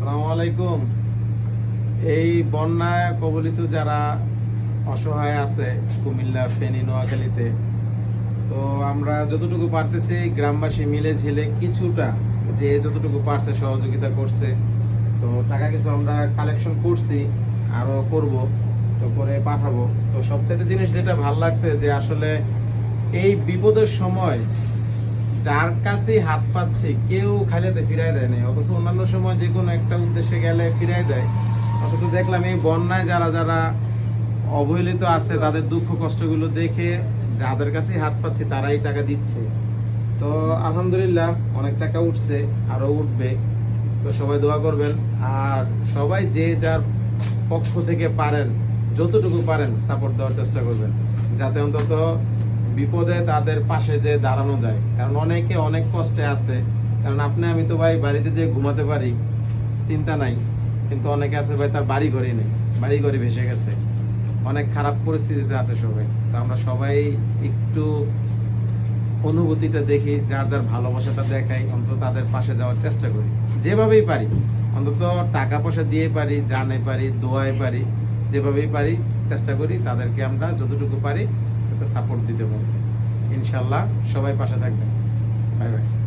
আসসালামু আলাইকুম। এই বন্যায় কবলিত যারা অসহায় আছে কুমিল্লা, ফেনী, নোয়াখালীতে, তো আমরা যতটুকু পারতেছি গ্রামবাসী মিলে ঝিলে কিছুটা যে যতটুকু পারছে সহযোগিতা করছে। তো টাকা কিছু আমরা কালেকশন করছি, আরও করব, তো করে পাঠাবো। তো সবচেয়ে জিনিস যেটা ভালো লাগছে যে আসলে এই বিপদের সময় যার কাছে হাত পাচ্ছে, কেউ খাইলেতে ফিরাই দেয় নাই। অথচ অন্যান্য সময় যে কোনো একটা উদ্দেশ্যে গেলে ফিরাই দেয়। অথচ দেখলাম এই বন্যায় যারা যারা অবহেলিত আছে, তাদের দুঃখ কষ্টগুলো দেখে যাদের কাছে হাত পাচ্ছে, তারাই টাকা দিচ্ছে। তো আলহামদুলিল্লাহ, অনেক টাকা উঠছে আরও উঠবে। তো সবাই দোয়া করবেন। আর সবাই যে যার পক্ষ থেকে পারেন, যতটুকু পারেন সাপোর্ট দেওয়ার চেষ্টা করবেন। যাতে অন্তত বিপদে তাদের পাশে যে দাঁড়ানো যায়। কারণ অনেকে অনেক কষ্টে আছে। কারণ আপনি, আমি তো ভাই বাড়িতে যে ঘুমাতে পারি, চিন্তা নাই। কিন্তু অনেকে আছে ভাই, তার বাড়ি ঘরই নেই। বাড়ি ঘরে ভেসে গেছে। অনেক খারাপ পরিস্থিতিতে আছে সবাই। তো আমরা সবাই একটু অনুভূতিটা দেখি, যার যার ভালোবাসাটা দেখাই, অন্তত তাদের পাশে যাওয়ার চেষ্টা করি। যেভাবেই পারি। অন্তত টাকা পয়সা দিয়ে পারি, জানে পারি দোয়াই পারি, যেভাবেই পারি, চেষ্টা করি তাদেরকে আমরা যতটুকু পারি সাপোর্ট দিতে পারি ইনশাল্লাহ সবাই পাশে থাকবেন। Bye bye